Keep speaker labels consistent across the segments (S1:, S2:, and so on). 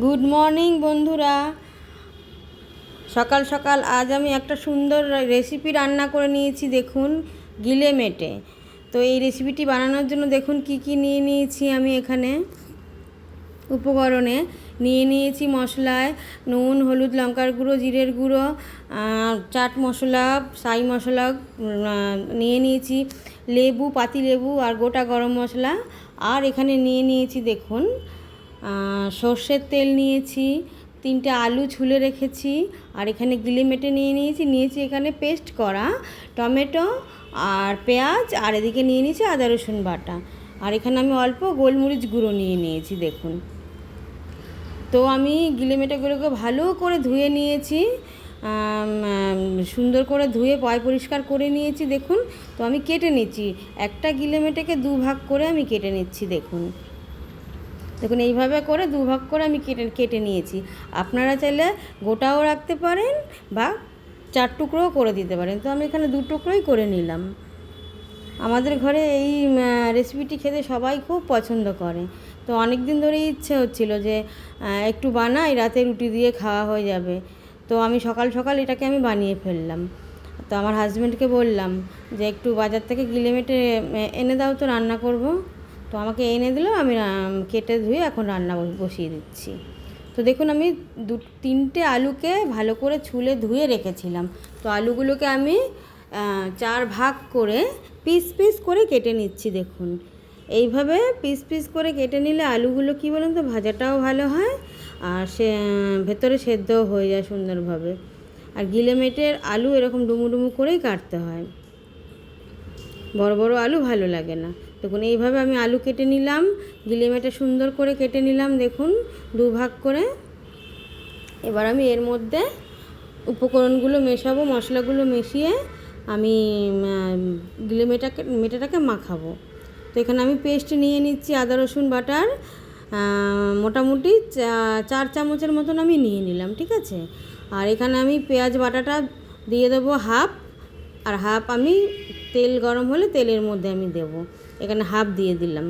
S1: Good morning বন্ধুরা। সকাল সকাল আজ আমি একটা সুন্দর রেসিপি রান্না করে নিয়েছি, দেখুন, গিলে মেটে। তো এই রেসিপিটি বানানোর জন্য দেখুন কি কি নিয়ে নিয়েছি আমি এখানে। উপকরণে নিয়ে নিয়েছি মশলায় নুন, হলুদ, লঙ্কার গুঁড়ো, জিরের গুঁড়ো চাট মশলা, সাই মশলা নিয়ে নিয়েছি, লেবু পাতি লেবু আর গোটা গরম মশলা। আর এখানে নিয়ে নিয়েছি, দেখুন সর্ষের তেল নিয়েছি, তিনটে আলু ছুলে রেখেছি, আর এখানে গিলে মেটে নিয়ে নিয়েছি নিয়েছি এখানে পেস্ট করা টমেটো আর পেঁয়াজ, আর এদিকে নিয়ে নিয়েছি আদা রসুন বাটা। আর এখানে আমি অল্প গোলমরিচ গুঁড়ো নিয়ে নিয়েছি, দেখুন। তো আমি গিলে মেটেগুলোকে ভালো করে ধুয়ে নিয়েছি সুন্দর করে ধুয়ে পয় পরিষ্কার করে নিয়েছি, দেখুন। তো আমি কেটে নিচ্ছি, একটা গিলে মেটেকে দু ভাগ করে আমি কেটে নিচ্ছি, দেখুন। দেখুন, এইভাবে করে দুভাগ করে আমি কেটে কেটে নিয়েছি। আপনারা চাইলে গোটাও রাখতে পারেন বা চার টুকরোও করে দিতে পারেন। তো আমি এখানে দু টুকরোই করে নিলাম। আমাদের ঘরে এই রেসিপিটি খেতে সবাই খুব পছন্দ করে। তো অনেক দিন ধরেই ইচ্ছে হচ্ছিল যে একটু বানাই, রাতে রুটি দিয়ে খাওয়া হয়ে যাবে। তো আমি সকাল সকাল এটাকে আমি বানিয়ে ফেললাম। তো আমার হাজব্যান্ডকে বললাম যে, একটু বাজার থেকে গিলে মেটে এনে দাও তো, রান্না করব। তো আমাকে এনে দিল, আমি কেটে ধুয়ে এখন রান্না বসিয়ে দিচ্ছি। তো দেখুন আমি দু, তিনটে আলুকে ভালো করে ছুলে ধুয়ে রেখেছিলাম। তো আলুগুলোকে আমি চার ভাগ করে পিস পিস করে কেটে নিচ্ছি দেখুন। এইভাবে পিস পিস করে কেটে নিলে আলুগুলো কী বলুন তো, ভাজাটাও ভালো হয় আর সে, ভেতরে সেদ্ধও হয়ে যায় সুন্দরভাবে। আর গিলে মেটের আলু এরকম ডুমু ডুমু করেই কাটতে হয়। বড় বড় আলু ভালো লাগে না। দেখুন এইভাবে আমি আলু কেটে নিলাম গিলে মেটে সুন্দর করে কেটে নিলাম দেখুন দু ভাগ করে। এবার আমি এর মধ্যে উপকরণগুলো মেশাবো মশলাগুলো মিশিয়ে আমি উম, গিলে মেটাকে মেটাটাকে মাখাবো। তো এখানে আমি পেস্ট নিয়ে নিচ্ছি আদা রসুন বাটার মোটামুটি চার চামচের মতন আমি নিয়ে নিলাম ঠিক আছে? আর এখানে আমি পেঁয়াজ বাটাটা দিয়ে দেবো হাফ আর হাফ আমি তেল গরম হলে তেলের মধ্যে আমি দেব। এখানে হাফ দিয়ে দিলাম।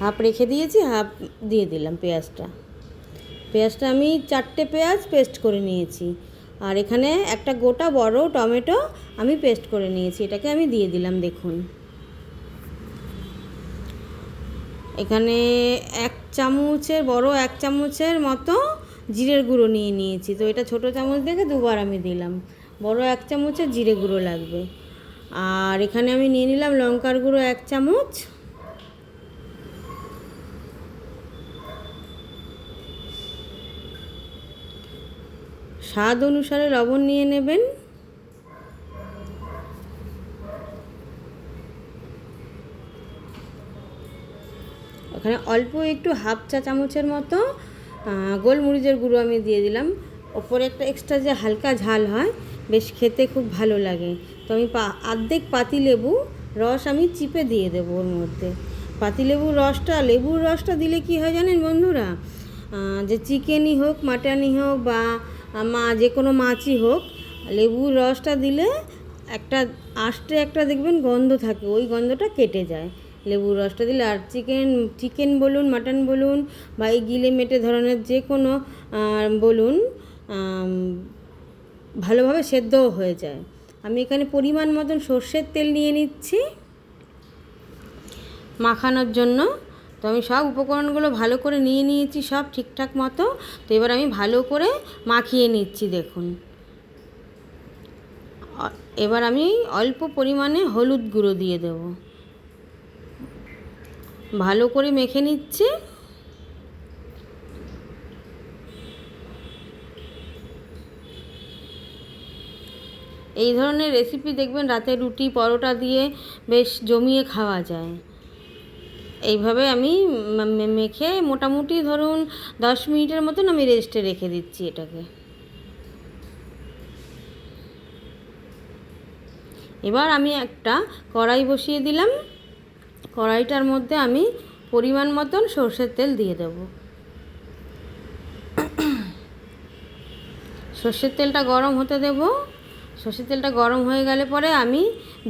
S1: হাফ রেখে দিয়েছি, হাফ দিয়ে দিলাম পেঁয়াজটা। পেঁয়াজটা আমি চারটে পেঁয়াজ পেস্ট করে নিয়েছি। আর এখানে একটা গোটা বড় টমেটো আমি পেস্ট করে নিয়েছি। এটাকে আমি দিয়ে দিলাম, দেখুন। এখানে এক চামচের, বড় এক চামচের মতো জিরের গুঁড়ো নিয়ে নিয়েছি। তো এটা ছোট চামচ দেখে দুবার আমি দিলাম। বড় এক চামচের জিরে গুঁড়ো লাগবে। আর এখানে আমি নিয়ে নিলাম লঙ্কার গুঁড়ো এক চামচ। স্বাদ অনুসারে লবণ নিয়ে নেবেন। ওখানে অল্প একটু হাফ চা চামচের মতো গোলমরিচের গুঁড়ো আমি দিয়ে দিলাম। ওপরে একটা এক্সট্রা যে হালকা ঝাল হয় বেশ খেতে খুব ভালো লাগে। তো আমি পা, আর্ধেক পাতি লেবু রস আমি চিপে দিয়ে দেবো ওর মধ্যে। পাতিলেবুর রসটা, লেবুর রসটা দিলে কি হয় জানেন বন্ধুরা? যে চিকেনই হোক, মাটনই হোক বা মা, যে কোনো মাছই হোক, লেবুর রসটা দিলে একটা আষ্টে একটা দেখবেন গন্ধ থাকে, ওই গন্ধটা কেটে যায়। লেবুর রসটা দিলে আর চিকেন চিকেন বলুন, মাটন বলুন বা এই গিলে মেটে ধরনের যে কোনো বলুন ভালোভাবে সেদ্ধও হয়ে যায়। আমি এখানে পরিমাণ মতন সর্ষের তেল নিয়ে নিচ্ছি মাখানোর জন্য। তো আমি সব উপকরণগুলো ভালো করে নিয়ে নিয়েছি সব ঠিকঠাক মতো। তো এবার আমি ভালো করে মাখিয়ে নিচ্ছি দেখুন। এবার আমি অল্প পরিমাণে হলুদ গুঁড়ো দিয়ে দেব। ভালো করে মেখে নিচ্ছি। এই ধরনের রেসিপি দেখবেন রাতে রুটি, পরোটা দিয়ে বেশ জমিয়ে খাওয়া যায়। এইভাবে আমি মেখে মোটামুটি ধরুন দশ মিনিটের মতন আমি রেস্টে রেখে দিচ্ছি এটাকে। এবার আমি একটা কড়াই বসিয়ে দিলাম। কড়াইটার মধ্যে আমি পরিমাণ মতন সর্ষের তেল দিয়ে দেব। সর্ষের তেলটা গরম হতে দেব। সর্ষের তেলটা গরম হয়ে গেলে পরে আমি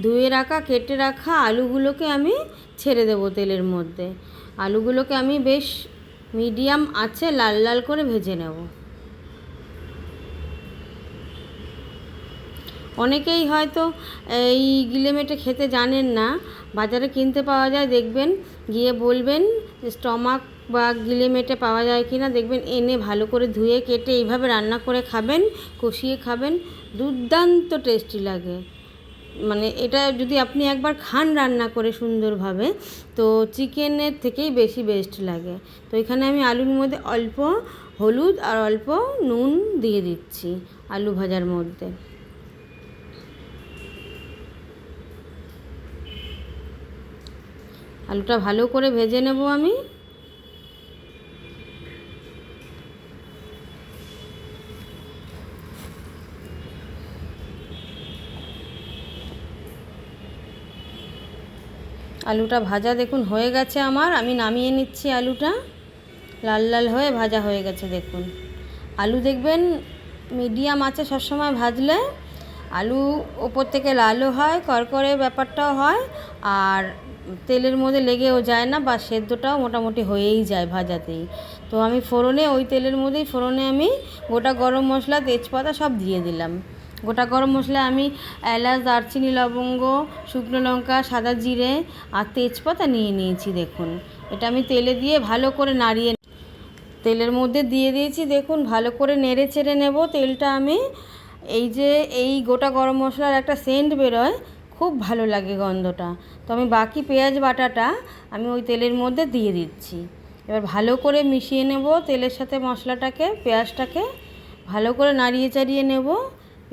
S1: ধুয়ে রাখা, কেটে রাখা আলুগুলোকে আমি ছেড়ে দেবো তেলের মধ্যে। আলুগুলোকে আমি বেশ মিডিয়াম আছে লাল লাল করে ভেজে নেব। অনেকেই হয়তো এই গিলেমেটে খেতে জানেন না, বাজারে কিনতে পাওয়া যায়, দেখবেন, গিয়ে বলবেন স্টমাক বা গিলেমেটে পাওয়া যায় কি না, দেখবেন এনে ভালো করে ধুয়ে কেটে এইভাবে রান্না করে খাবেন, কষিয়ে খাবেন, দুর্দান্ত টেস্টি লাগে। মানে এটা যদি আপনি একবার খান রান্না করে সুন্দরভাবে, তো চিকেনের থেকেই বেশি বেস্ট লাগে। তো এখানে আমি আলুর মধ্যে অল্প হলুদ আর অল্প নুন দিয়ে দিচ্ছি আলু ভাজার মধ্যে। আলুটা ভালো করে ভেজে নেব আমি। আলুটা ভাজা দেখুন, হয়ে গেছে আমার। আমি নামিয়ে নিচ্ছি আলুটা। লাল লাল হয়ে ভাজা হয়ে গেছে, দেখুন। আলু দেখবেন মিডিয়াম আছে সবসময় ভাজলে। আলু ওপর থেকে লালও হয় করকরে ব্যাপারটাও হয়, আর তেলের মধ্যে লেগেও যায় না বা সেদ্ধটাও মোটামুটি হয়েই যায় ভাজাতেই। তো আমি ফোড়নে, ওই তেলের মধ্যেই ফোড়নে আমি গোটা গরম মশলা, তেজপাতা সব দিয়ে দিলাম। গোটা গরম মশলা আমি এলাচ, দারচিনি, লবঙ্গ, শুকনো লঙ্কা, সাদা জিরে আর তেজপাতা নিয়ে নিয়েছি, দেখুন। এটা আমি তেলে দিয়ে ভালো করে নাড়িয়ে তেলের মধ্যে দিয়ে দিয়েছি, দেখুন, ভালো করে নেড়ে চেড়ে নেব। তেলটা আমি এই যে এই গোটা গরম মশলার একটা সেন্ট বেরোয়, খুব ভালো লাগে গন্ধটা। তো আমি বাকি পেঁয়াজ বাটাটা আমি ওই তেলের মধ্যে দিয়ে দিচ্ছি। এবার ভালো করে মিশিয়ে নেব তেলের সাথে মশলাটাকে, পেঁয়াজটাকে, ভালো করে নাড়িয়ে চাড়িয়ে নেব।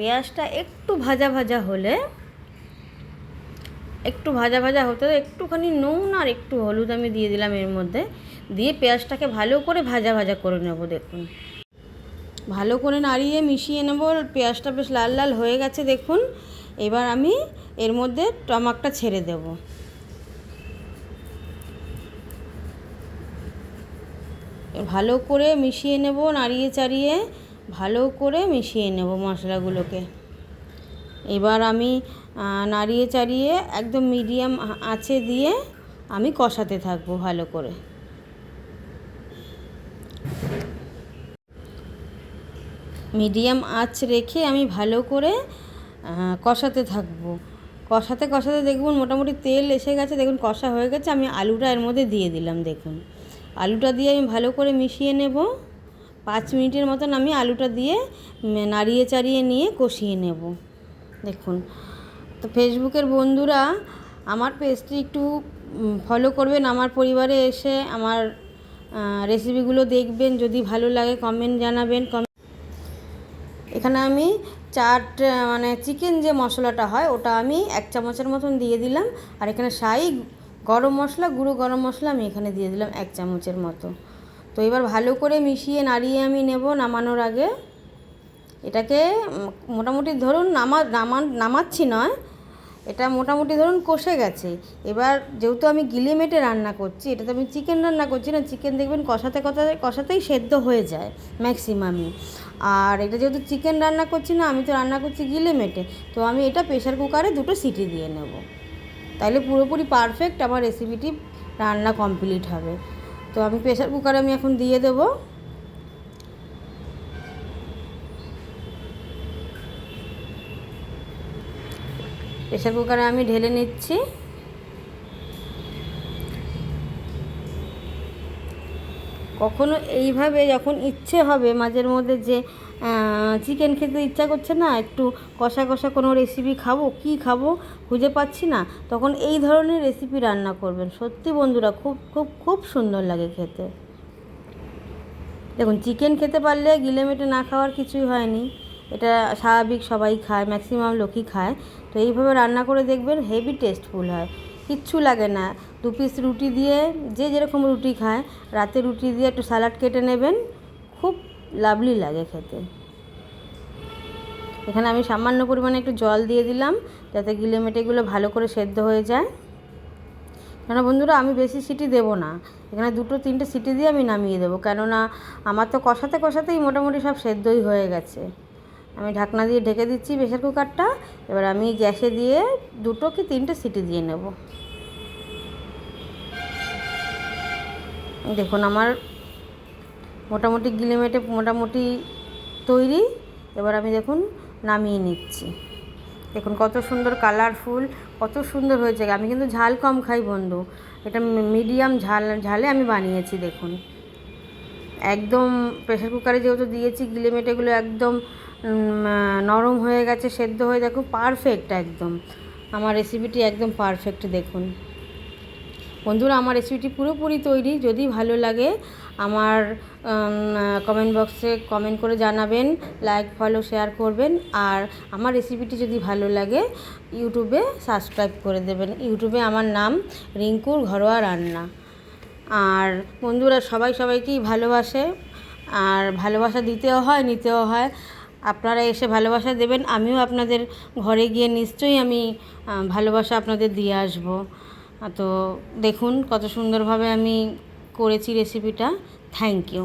S1: পেঁয়াজটা একটু ভাজা ভাজা হলে, একটু ভাজা ভাজা হতে একটুখানি নুন আর একটু হলুদ আমি দিয়ে দিলাম এর মধ্যে। দিয়ে পেঁয়াজটাকে ভালো করে ভাজা ভাজা করে নেব, দেখুন। ভালো করে নাড়িয়ে মিশিয়ে নেব, পেঁয়াজটা বেশ লাল লাল হয়ে গেছে, দেখুন। এবার আমি এর মধ্যে টমাকটা ছেড়ে দেব। ভালো করে মিশিয়ে নেব, নাড়িয়ে চাড়িয়ে। ভালো করে মিশিয়ে নেব মশলাগুলোকে। এবার আমি নাড়িয়ে চাড়িয়ে একদম মিডিয়াম আঁচে দিয়ে আমি কষাতে থাকব ভালো করে। মিডিয়াম আঁচ রেখে আমি ভালো করে কষাতে থাকব। কষাতে কষাতে দেখুন মোটামুটি তেল এসে গেছে, দেখুন কষা হয়ে গেছে, আমি আলুটা এর মধ্যে দিয়ে দিলাম, দেখুন। আলুটা দিয়ে আমি ভালো করে মিশিয়ে নেব। পাঁচ মিনিটের মতন আমি আলুটা দিয়ে নাড়িয়ে চাড়িয়ে নিয়ে কষিয়ে নেব। দেখুন, তো ফেসবুকের বন্ধুরা আমার পেজটি একটু ফলো করবেন। আমার পরিবারে এসে আমার রেসিপিগুলো দেখবেন। যদি ভালো লাগে কমেন্ট জানাবেন। এখানে আমি চাট মানে চিকেন যে মশলাটা হয়, ওটা আমি এক চামচের মতন দিয়ে দিলাম। আর এখানে সাই গরম মশলা, গুঁড়ো গরম মশলা আমি এখানে দিয়ে দিলাম এক চামচের মতো। তো এবার ভালো করে মিশিয়ে নাড়িয়ে আমি নেব নামানোর আগে। এটাকে মোটামুটি ধরুন নামা নামান নামাচ্ছি নয়, এটা মোটামুটি ধরুন কষে গেছে। এবার যেহেতু আমি গিলে মেটে রান্না করছি এটা তো আমি চিকেন রান্না করছি না, চিকেন দেখবেন কষাতে কষাতে, কষাতেই সেদ্ধ হয়ে যায় ম্যাক্সিমামই। আর এটা যেহেতু চিকেন রান্না করছি না, আমি তো রান্না করছি গিলে মেটে, তো আমি এটা প্রেশার কুকারে দুটো সিটি দিয়ে নেব। তাহলে পুরোপুরি পারফেক্ট আমার রেসিপিটি রান্না কমপ্লিট হবে। তো আমি প্রেশার কুকারে আমি এখন দিয়ে দেব। প্রেশার কুকারে আমি ঢেলে নিচ্ছি। কখনো এইভাবে যখন ইচ্ছে হবে মাঝের মধ্যে যে চিকেন খেতে ইচ্ছা করছে না, একটু কষা কষা কোনো রেসিপি খাব, কি খাব খুঁজে পাচ্ছি না, তখন এই ধরনের রেসিপি রান্না করবেন। সত্যি বন্ধুরা, খুব খুব খুব সুন্দর লাগে খেতে। দেখুন চিকেন খেতে পারলে গিলে মেটে না খাওয়ার কিছুই হয়নি। এটা স্বাভাবিক, সবাই খায় ম্যাক্সিমাম লোকই খায়। তো এইভাবে রান্না করে দেখবেন হেভি টেস্টফুল হয়। কিচ্ছু লাগে না। দু পিস রুটি দিয়ে যে যেরকম রুটি খায়, রাতে রুটি দিয়ে একটু স্যালাড কেটে নেবেন, খুব লাভলি লাগে খেতে। এখানে আমি সামান্য পরিমাণে একটু জল দিয়ে দিলাম, যাতে গিলে মেটেগুলো ভালো করে সেদ্ধ হয়ে যায়। কেন বন্ধুরা, আমি বেশি সিটি দেব না। এখানে দুটো তিনটে সিটি দিয়ে আমি নামিয়ে দেবো, কেননা আমার তো কষাতে কষাতেই মোটামুটি সব সেদ্ধই হয়ে গেছে। আমি ঢাকনা দিয়ে ঢেকে দিচ্ছি প্রেশার কুকারটা। এবার আমি গ্যাসে দিয়ে দুটো কি তিনটে সিটি দিয়ে নেব। দেখুন আমার মোটামুটি গিলেমেটে মোটামুটি তৈরি। এবার আমি দেখুন নামিয়ে নিচ্ছি। দেখুন কত সুন্দর কালারফুল, কত সুন্দর হয়েছে। আমি কিন্তু ঝাল কম খাই বন্ধু। এটা মিডিয়াম ঝাল, ঝালে আমি বানিয়েছি দেখুন। একদম প্রেশার কুকারে যেহেতু দিয়েছি গিলেমেটেগুলো একদম নরম হয়ে গেছে, সেদ্ধ হয়ে দেখুন পারফেক্ট একদম। আমার রেসিপিটি একদম পারফেক্ট দেখুন। বন্ধুরা, আমার রেসিপিটি পুরোপুরি তৈরি। যদি ভালো লাগে, আমার কমেন্ট বক্সে কমেন্ট করে জানাবেন লাইক ফলো শেয়ার করবেন। আর আমার রেসিপিটি যদি ভালো লাগে ইউটিউবে সাবস্ক্রাইব করে দেবেন। ইউটিউবে আমার নাম রিঙ্কুর ঘরোয়া রান্না। আর বন্ধুরা, সবাই সবাইকেই ভালোবাসে। আর ভালোবাসা দিতেও হয়, নিতেও হয়। আপনারা এসে ভালোবাসা দেবেন, আমিও আপনাদের ঘরে গিয়ে নিশ্চয়ই আমি ভালোবাসা আপনাদের দিয়ে আসব। তো দেখুন কত সুন্দরভাবে আমি করেছি রেসিপিটা থ্যাংক ইউ